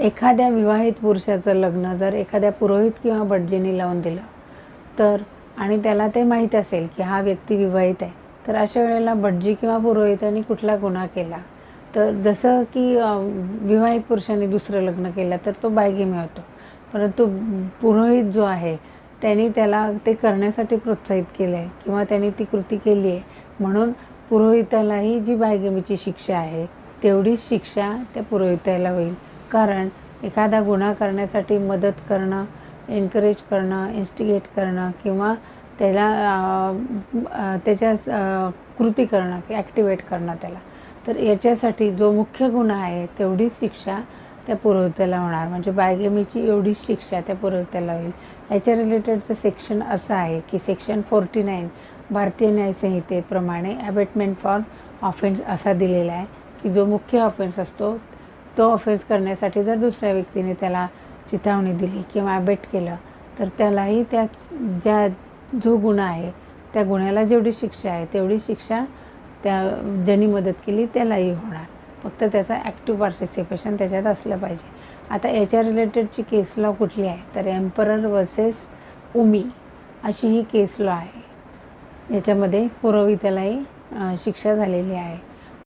एखाद्या विवाहित पुरुषाचं लग्न जर एखाद्या पुरोहित किंवा भटजीने लावून दिलं तर आणि त्याला ते माहीत असेल की हा व्यक्ती विवाहित आहे तर अशा वेळेला भटजी किंवा पुरोहितांनी कुठला गुन्हा केला. तर जसं की विवाहित पुरुषांनी दुसरं लग्न केलं तर तो बायगी होतो परंतु पुरोहित जो आहे त्यांनी त्याला ते करण्यासाठी प्रोत्साहित केलं आहे किंवा त्यांनी ती कृती केली आहे म्हणून पुरोहितालाही जी बायगेमीची शिक्षा आहे तेवढीच शिक्षा त्या पुरोहिताला होईल. कारण एखादा गुन्हा करण्यासाठी मदत करणं एनकरेज करणं इन्स्टिगेट करणं किंवा त्याला त्याच्या कृती करणं की ॲक्टिवेट करणं त्याला. तर याच्यासाठी जो मुख्य गुन्हा आहे तेवढीच शिक्षा त्या पुरवत्याला होणार. म्हणजे बायगेमीची एवढीच शिक्षा त्या पुरवत्याला होईल. याच्या रिलेटेडचं सेक्शन असं आहे की सेक्शन फोर्टी नाईन भारतीय न्यायसंहितेप्रमाणे ॲबेटमेंट फॉर ऑफेन्स असा दिलेला आहे की जो मुख्य ऑफेन्स असतो तो ऑफेन्स करण्यासाठी जर दुसऱ्या व्यक्तीने त्याला चिथावणी दिली किंवा अबेट केलं तर त्यालाही त्याच ज्या जो गुन्हा आहे त्या गुन्ह्याला जेवढी शिक्षा आहे तेवढी शिक्षा त्या ज्यांनी मदत केली त्यालाही होणार. फक्त त्याचा ॲक्टिव्ह पार्टिसिपेशन त्याच्यात असलं पाहिजे. आता याच्या रिलेटेडची केस लॉ कुठली आहे? तर एम्परर वर्सेस उमी अशी ही केस लॉ आहे. याच्यामध्ये पुरवी त्यालाही शिक्षा झालेली आहे.